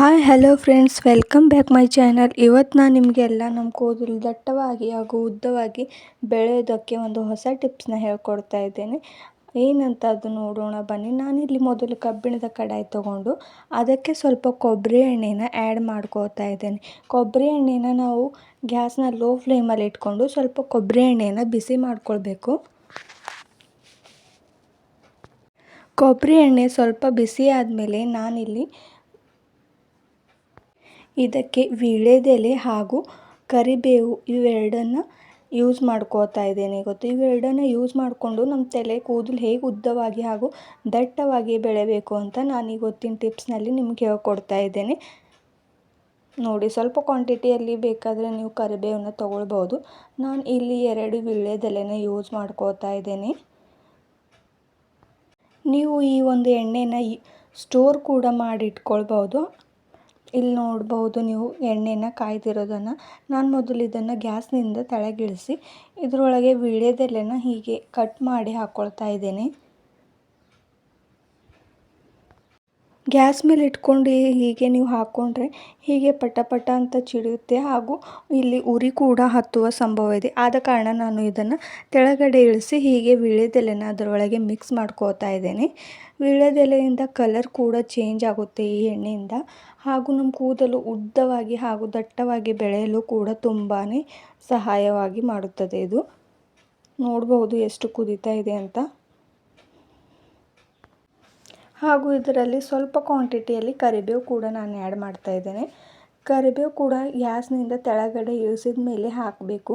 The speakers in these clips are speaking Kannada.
Hi hello friends welcome back my channel ಇವತ್ತು ನಾನು ನಿಮಗೆಲ್ಲ ನಮ್ಮ ಕೂದಲು ದಟ್ಟವಾಗಿ ಹಾಗೂ ಉದ್ದವಾಗಿ ಬೆಳೆಯೋದಕ್ಕೆ ಒಂದು ಹೊಸ ಟಿಪ್ಸ್ನ ಹೇಳ್ಕೊಡ್ತಾ ಇದ್ದೇನೆ. ಏನಂತ ಅದು ನೋಡೋಣ, ಬನ್ನಿ. ನಾನಿಲ್ಲಿ ಮೊದಲು ಕಬ್ಬಿಣದ ಕಡಾಯಿ ತೊಗೊಂಡು ಅದಕ್ಕೆ ಸ್ವಲ್ಪ ಕೊಬ್ಬರಿ ಎಣ್ಣೆನ ಆ್ಯಡ್ ಮಾಡ್ಕೋತಾ ಇದ್ದೇನೆ. ಕೊಬ್ಬರಿ ಎಣ್ಣೆನ ನಾವು ಗ್ಯಾಸ್ನ ಲೋ ಫ್ಲೇಮಲ್ಲಿ ಇಟ್ಕೊಂಡು ಸ್ವಲ್ಪ ಕೊಬ್ಬರಿ ಎಣ್ಣೆನ ಬಿಸಿ ಮಾಡ್ಕೊಳ್ಬೇಕು. ಕೊಬ್ಬರಿ ಎಣ್ಣೆ ಸ್ವಲ್ಪ ಬಿಸಿ ಆದಮೇಲೆ ನಾನಿಲ್ಲಿ ಇದಕ್ಕೆ ವೀಳ್ಯದೆಲೆ ಹಾಗೂ ಕರಿಬೇವು ಇವೆರಡನ್ನು ಯೂಸ್ ಮಾಡ್ಕೋತಾ ಇದ್ದೇನೆ. ಗೊತ್ತು? ಇವೆರಡನ್ನು ಯೂಸ್ ಮಾಡಿಕೊಂಡು ನಮ್ಮ ತಲೆ, ಕೂದಲು ಹೇಗೆ ಉದ್ದವಾಗಿ ಹಾಗೂ ದಟ್ಟವಾಗಿ ಬೆಳೆಯಬೇಕು ಅಂತ ನಾನು ಇವತ್ತಿನ ಟಿಪ್ಸ್ನಲ್ಲಿ ನಿಮ್ಗೆ ಹೇಳ್ಕೊಡ್ತಾ ಇದ್ದೇನೆ. ನೋಡಿ, ಸ್ವಲ್ಪ ಕ್ವಾಂಟಿಟಿಯಲ್ಲಿ ಬೇಕಾದರೆ ನೀವು ಕರಿಬೇವನ್ನ ತೊಗೊಳ್ಬೋದು ನಾನು ಇಲ್ಲಿ ಎರಡು ವೀಳ್ಯದೆಲೆನ ಯೂಸ್ ಮಾಡ್ಕೋತಾ ಇದ್ದೇನೆ. ನೀವು ಈ ಒಂದು ಎಣ್ಣೆನ ಸ್ಟೋರ್ ಕೂಡ ಮಾಡಿ ಇಟ್ಕೊಳ್ಬೋದು ಇಲ್ಲಿ ನೋಡ್ಬೋದು ನೀವು ಎಣ್ಣೆನ ಕಾಯ್ದಿರೋದನ್ನು. ನಾನು ಮೊದಲು ಇದನ್ನು ಗ್ಯಾಸ್ನಿಂದ ತೆಳಗಿಳಿಸಿ, ಇದರೊಳಗೆ ವೀಳ್ಯದೆಲೆನ ಹೀಗೆ ಕಟ್ ಮಾಡಿ ಹಾಕ್ಕೊಳ್ತಾ ಇದ್ದೇನೆ. ಗ್ಯಾಸ್ ಮೇಲೆ ಇಟ್ಕೊಂಡು ಹೀಗೆ ನೀವು ಹಾಕ್ಕೊಂಡ್ರೆ ಹೀಗೆ ಪಟ ಪಟ ಅಂತ ಚಿಡಿಯುತ್ತೆ ಹಾಗೂ ಇಲ್ಲಿ ಉರಿ ಕೂಡ ಹತ್ತುವ ಸಂಭವ ಇದೆ. ಆದ ಕಾರಣ ನಾನು ಇದನ್ನು ತೆಳಗಡೆ ಇಳಿಸಿ ಹೀಗೆ ವೀಳ್ಯದೆಲೆನ ಅದರೊಳಗೆ ಮಿಕ್ಸ್ ಮಾಡ್ಕೋತಾ ಇದ್ದೇನೆ. ವೀಳ್ಯದೆಲೆಯಿಂದ ಕಲರ್ ಕೂಡ ಚೇಂಜ್ ಆಗುತ್ತೆ ಈ ಎಣ್ಣೆಯಿಂದ. ಹಾಗೂ ನಮ್ಮ ಕೂದಲು ಉದ್ದವಾಗಿ ಹಾಗೂ ದಟ್ಟವಾಗಿ ಬೆಳೆಯಲು ಕೂಡ ತುಂಬಾ ಸಹಾಯವಾಗಿ ಮಾಡುತ್ತದೆ ಇದು. ನೋಡಬಹುದು ಎಷ್ಟು ಕುದಿತಾ ಇದೆ ಅಂತ. ಹಾಗೂ ಇದರಲ್ಲಿ ಸ್ವಲ್ಪ ಕ್ವಾಂಟಿಟಿಯಲ್ಲಿ ಕರಿಬೇವು ಕೂಡ ನಾನು ಆ್ಯಡ್ ಮಾಡ್ತಾ ಇದ್ದೇನೆ. ಕರಿಬೇವು ಕೂಡ ಗ್ಯಾಸ್ನಿಂದ ತೆಳಗಡೆ ಇಳಿಸಿದ ಮೇಲೆ ಹಾಕಬೇಕು.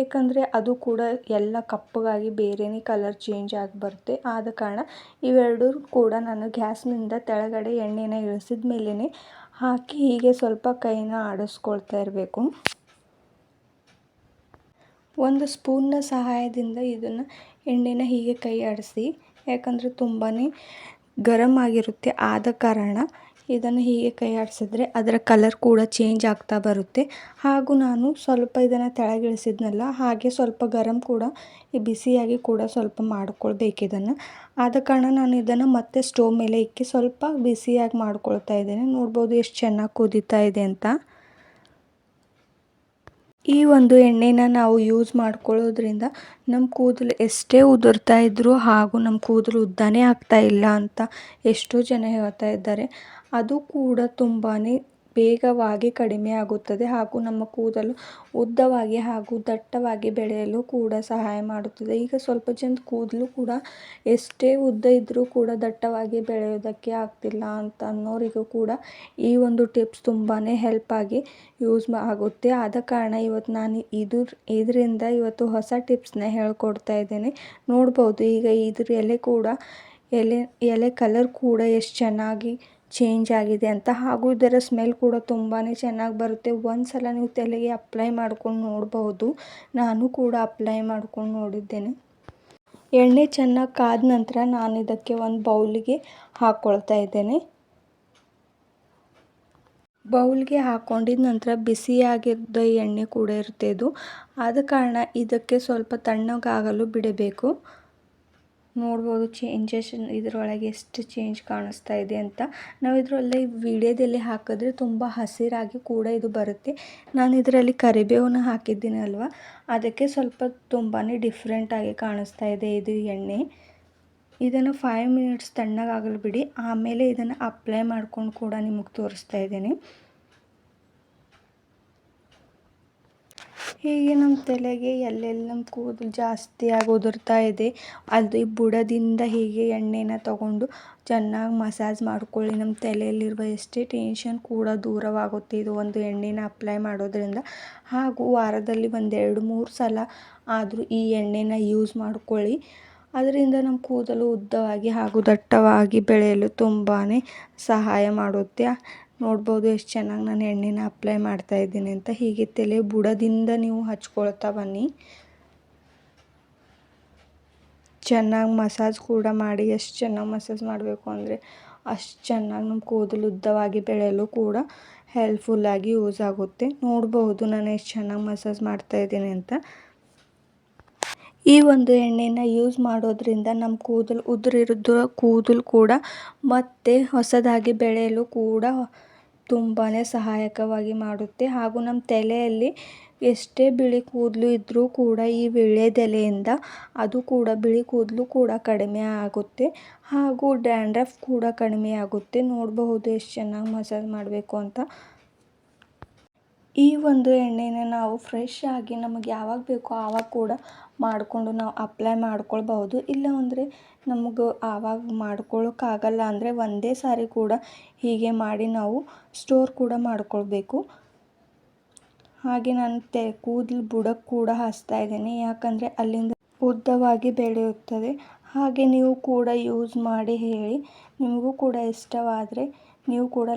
ಏಕೆಂದರೆ ಅದು ಕೂಡ ಎಲ್ಲ ಕಪ್ಪಗಾಗಿ ಬೇರೆನೇ ಕಲರ್ ಚೇಂಜ್ ಆಗಿ ಬರುತ್ತೆ. ಆದ ಕಾರಣ ಇವೆರಡೂ ಕೂಡ ನಾನು ಗ್ಯಾಸ್ನಿಂದ ತೆಳಗಡೆ ಎಣ್ಣೆನ ಇಳಿಸಿದ ಮೇಲೇ ಹಾಕಿ ಹೀಗೆ ಸ್ವಲ್ಪ ಕೈನ ಆಡಿಸ್ಕೊಳ್ತಾ ಇರಬೇಕು. ಒಂದು ಸ್ಪೂನ್ನ ಸಹಾಯದಿಂದ ಇದನ್ನು ಎಣ್ಣೆನ ಹೀಗೆ ಕೈ ಆಡಿಸಿ. ಯಾಕಂದರೆ ತುಂಬಾ ಗರಮ್ ಆಗಿರುತ್ತೆ, ಆದ ಕಾರಣ ಇದನ್ನು ಹೀಗೆ ಕೈ ಆಡಿಸಿದ್ರೆ ಅದರ ಕಲರ್ ಕೂಡ ಚೇಂಜ್ ಆಗ್ತಾ ಬರುತ್ತೆ. ಹಾಗೂ ನಾನು ಸ್ವಲ್ಪ ಇದನ್ನು ತೆಳಗಿಳಿಸಿದ್ನಲ್ಲ, ಹಾಗೆ ಸ್ವಲ್ಪ ಗರಂ ಕೂಡ ಬಿಸಿಯಾಗಿ ಕೂಡ ಸ್ವಲ್ಪ ಮಾಡ್ಕೊಳ್ಬೇಕು ಇದನ್ನು. ಆದ ಕಾರಣ ನಾನು ಇದನ್ನು ಮತ್ತೆ ಸ್ಟೋವ್ ಮೇಲೆ ಇಕ್ಕಿ ಸ್ವಲ್ಪ ಬಿಸಿಯಾಗಿ ಮಾಡ್ಕೊಳ್ತಾ ಇದ್ದೇನೆ. ನೋಡ್ಬೋದು ಎಷ್ಟು ಚೆನ್ನಾಗಿ ಕುದೀತಾ ಇದೆ ಅಂತ. ಈ ಒಂದು ಎಣ್ಣೆನ ನಾವು ಯೂಸ್ ಮಾಡ್ಕೊಳ್ಳೋದ್ರಿಂದ ನಮ್ಮ ಕೂದಲು ಎಷ್ಟೇ ಉದುರ್ತಾ ಇದ್ದರೂ ಹಾಗೂ ನಮ್ಮ ಕೂದಲು ಉದ್ದನೇ ಆಗ್ತಾ ಇಲ್ಲ ಅಂತ ಎಷ್ಟೋ ಜನ ಹೇಳ್ತಾ ಇದ್ದಾರೆ. ಅದು ಕೂಡ ತುಂಬಾ ಬೇಗವಾಗಿ ಕಡಿಮೆ ಆಗುತ್ತದೆ ಹಾಗೂ ನಮ್ಮ ಕೂದಲು ಉದ್ದವಾಗಿ ಹಾಗೂ ದಟ್ಟವಾಗಿ ಬೆಳೆಯಲು ಕೂಡ ಸಹಾಯ ಮಾಡುತ್ತದೆ. ಈಗ ಸ್ವಲ್ಪ ಜನದ ಕೂದಲು ಕೂಡ ಎಷ್ಟೇ ಉದ್ದ ಇದ್ದರೂ ಕೂಡ ದಟ್ಟವಾಗಿ ಬೆಳೆಯೋದಕ್ಕೆ ಆಗ್ತಿಲ್ಲ ಅಂತ ಅನ್ನೋರಿಗೂ ಕೂಡ ಈ ಒಂದು ಟಿಪ್ಸ್ ತುಂಬಾ ಆಗಿ ಯೂಸ್ ಆಗುತ್ತೆ. ಆದ ಕಾರಣ ಇವತ್ತು ನಾನು ಇದು ಇದರಿಂದ ಇವತ್ತು ಹೊಸ ಟಿಪ್ಸ್ನ ಹೇಳ್ಕೊಡ್ತಾ ಇದ್ದೇನೆ. ನೋಡ್ಬೋದು ಈಗ ಇದ್ರ ಎಲೆ ಕೂಡ ಎಲೆ ಎಲೆ ಕಲರ್ ಕೂಡ ಎಷ್ಟು ಚೆನ್ನಾಗಿ ಚೇಂಜ್ ಆಗಿದೆ ಅಂತ. ಹಾಗೂ ಇದರ ಸ್ಮೆಲ್ ಕೂಡ ತುಂಬಾ ಚೆನ್ನಾಗಿ ಬರುತ್ತೆ. ಒಂದು ಸಲ ನೀವು ತಲೆಗೆ ಅಪ್ಲೈ ಮಾಡ್ಕೊಂಡು ನೋಡಬಹುದು. ನಾನು ಕೂಡ ಅಪ್ಲೈ ಮಾಡ್ಕೊಂಡು ನೋಡಿದ್ದೇನೆ. ಎಣ್ಣೆ ಚೆನ್ನಾಗಿ ಕಾದ ನಂತರ ನಾನು ಇದಕ್ಕೆ ಒಂದು ಬೌಲಿಗೆ ಹಾಕ್ಕೊಳ್ತಾ ಇದ್ದೇನೆ. ಬೌಲ್ಗೆ ಹಾಕ್ಕೊಂಡಿದ ನಂತರ ಬಿಸಿಯಾಗಿದ್ದ ಎಣ್ಣೆ ಕೂಡ ಇರುತ್ತೆ ಇದು. ಆದ ಕಾರಣ ಇದಕ್ಕೆ ಸ್ವಲ್ಪ ತಣ್ಣಗಾಗಲು ಬಿಡಬೇಕು. ನೋಡ್ಬೋದು ಚೇಂಜಸ್ ಇದರೊಳಗೆ ಎಷ್ಟು ಚೇಂಜ್ ಕಾಣಿಸ್ತಾ ಇದೆ ಅಂತ. ನಾವು ಇದರಲ್ಲಿ ವಿಡಿಯೋದಲ್ಲಿ ಹಾಕಿದ್ರೆ ತುಂಬ ಹಸಿರಾಗಿ ಕೂಡ ಇದು ಬರುತ್ತೆ. ನಾನು ಇದರಲ್ಲಿ ಕರಿಬೇವನ್ನ ಹಾಕಿದ್ದೀನಿ ಅಲ್ವಾ? ಅದಕ್ಕೆ ಸ್ವಲ್ಪ ತುಂಬಾ ಡಿಫ್ರೆಂಟಾಗಿ ಕಾಣಿಸ್ತಾ ಇದೆ ಇದು ಎಣ್ಣೆ. ಇದನ್ನು ಫೈವ್ ಮಿನಿಟ್ಸ್ ತಣ್ಣಗಾಗಲು ಬಿಡಿ. ಆಮೇಲೆ ಇದನ್ನು ಅಪ್ಲೈ ಮಾಡ್ಕೊಂಡು ಕೂಡ ನಿಮಗೆ ತೋರಿಸ್ತಾ ಇದ್ದೀನಿ. ಹೀಗೆ ನಮ್ಮ ತಲೆಗೆ ಎಲ್ಲೆಲ್ಲಿ ನಮ್ಮ ಕೂದಲು ಜಾಸ್ತಿಯಾಗಿ ಉದುರ್ತಾ ಇದೆ, ಅದು ಬುಡದಿಂದ ಹೀಗೆ ಎಣ್ಣೆನ ತಗೊಂಡು ಚೆನ್ನಾಗಿ ಮಸಾಜ್ ಮಾಡ್ಕೊಳ್ಳಿ. ನಮ್ಮ ತಲೆಯಲ್ಲಿರುವ ಎಷ್ಟೇ ಟೆನ್ಷನ್ ಕೂಡ ದೂರವಾಗುತ್ತೆ ಇದು ಒಂದು ಎಣ್ಣೆನ ಅಪ್ಲೈ ಮಾಡೋದ್ರಿಂದ. ಹಾಗೂ ವಾರದಲ್ಲಿ ಒಂದೆರಡು ಮೂರು ಸಲ ಆದರೂ ಈ ಎಣ್ಣೆನ ಯೂಸ್ ಮಾಡ್ಕೊಳ್ಳಿ. ಅದರಿಂದ ನಮ್ಮ ಕೂದಲು ಉದ್ದವಾಗಿ ಹಾಗೂ ದಟ್ಟವಾಗಿ ಬೆಳೆಯಲು ತುಂಬಾ ಸಹಾಯ ಮಾಡುತ್ತೆ. ನೋಡ್ಬೋದು ಎಷ್ಟು ಚೆನ್ನಾಗಿ ನಾನು ಎಣ್ಣೆನ ಅಪ್ಲೈ ಮಾಡ್ತಾ ಇದ್ದೀನಿ ಅಂತ. ಹೀಗೆ ತಲೆ ಬುಡದಿಂದ ನೀವು ಹಚ್ಕೊಳ್ತಾ ಬನ್ನಿ. ಚೆನ್ನಾಗಿ ಮಸಾಜ್ ಕೂಡ ಮಾಡಿ ಎಷ್ಟು ಚೆನ್ನಾಗಿ ಮಸಾಜ್ ಮಾಡಬೇಕು ಅಂದರೆ ಅಷ್ಟು ಚೆನ್ನಾಗಿ ನಮ್ಮ ಕೂದಲು ಉದ್ದವಾಗಿ ಬೆಳೆಯಲು ಕೂಡ ಹೆಲ್ಪ್ಫುಲ್ಲಾಗಿ ಯೂಸ್ ಆಗುತ್ತೆ. ನೋಡ್ಬೋದು ನಾನು ಎಷ್ಟು ಚೆನ್ನಾಗಿ ಮಸಾಜ್ ಮಾಡ್ತಾ ಇದ್ದೀನಿ ಅಂತ. ಈ ಒಂದು ಎಣ್ಣೆನ ಯೂಸ್ ಮಾಡೋದ್ರಿಂದ ನಮ್ಮ ಕೂದಲು ಉದುರಿರೋ ಕೂದಲು ಕೂಡ ಮತ್ತೆ ಹೊಸದಾಗಿ ಬೆಳೆಯಲು ಕೂಡ ತುಂಬಾ ಸಹಾಯಕವಾಗಿ ಮಾಡುತ್ತೆ. ಹಾಗೂ ನಮ್ಮ ತಲೆಯಲ್ಲಿ ಎಷ್ಟೇ ಬಿಳಿ ಕೂದಲು ಇದ್ದರೂ ಕೂಡ ಈ ವೀಳ್ಯದೆಲೆಯಿಂದ ಅದು ಕೂಡ ಬಿಳಿ ಕೂದಲು ಕೂಡ ಕಡಿಮೆ ಆಗುತ್ತೆ. ಹಾಗೂ ಡ್ಯಾಂಡ್ರಫ್ ಕೂಡ ಕಡಿಮೆ ಆಗುತ್ತೆ. ನೋಡಬಹುದು ಎಷ್ಟು ಚೆನ್ನಾಗಿ ಮಸಾಜ್ ಮಾಡಬೇಕು ಅಂತ. ಈ ಒಂದು ಎಣ್ಣೆನ ನಾವು ಫ್ರೆಶ್ ಆಗಿ ನಮಗೆ ಯಾವಾಗ ಬೇಕೋ ಆವಾಗ ಕೂಡ ಮಾಡಿಕೊಂಡು ನಾವು ಅಪ್ಲೈ ಮಾಡ್ಕೊಳ್ಬಹುದು. ಇಲ್ಲ ಅಂದರೆ ನಮಗೆ ಆವಾಗ ಮಾಡ್ಕೊಳ್ಳೋಕ್ಕಾಗಲ್ಲ ಅಂದರೆ ಒಂದೇ ಸಾರಿ ಕೂಡ ಹೀಗೆ ಮಾಡಿ ನಾವು ಸ್ಟೋರ್ ಕೂಡ ಮಾಡ್ಕೊಳ್ಬೇಕು. ಹಾಗೆ ನಾನು ತೆ, ಕೂದಲು ಬುಡಕ್ಕೆ ಕೂಡ ಹಚ್ತಾ ಇದ್ದೇನೆ. ಯಾಕಂದರೆ ಅಲ್ಲಿಂದ ಉದ್ದವಾಗಿ ಬೆಳೆಯುತ್ತದೆ. ಹಾಗೆ ನೀವು ಕೂಡ ಯೂಸ್ ಮಾಡಿ ಹೇಳಿ. ನಿಮಗೂ ಕೂಡ ಇಷ್ಟವಾದರೆ ನೀವು ಕೂಡ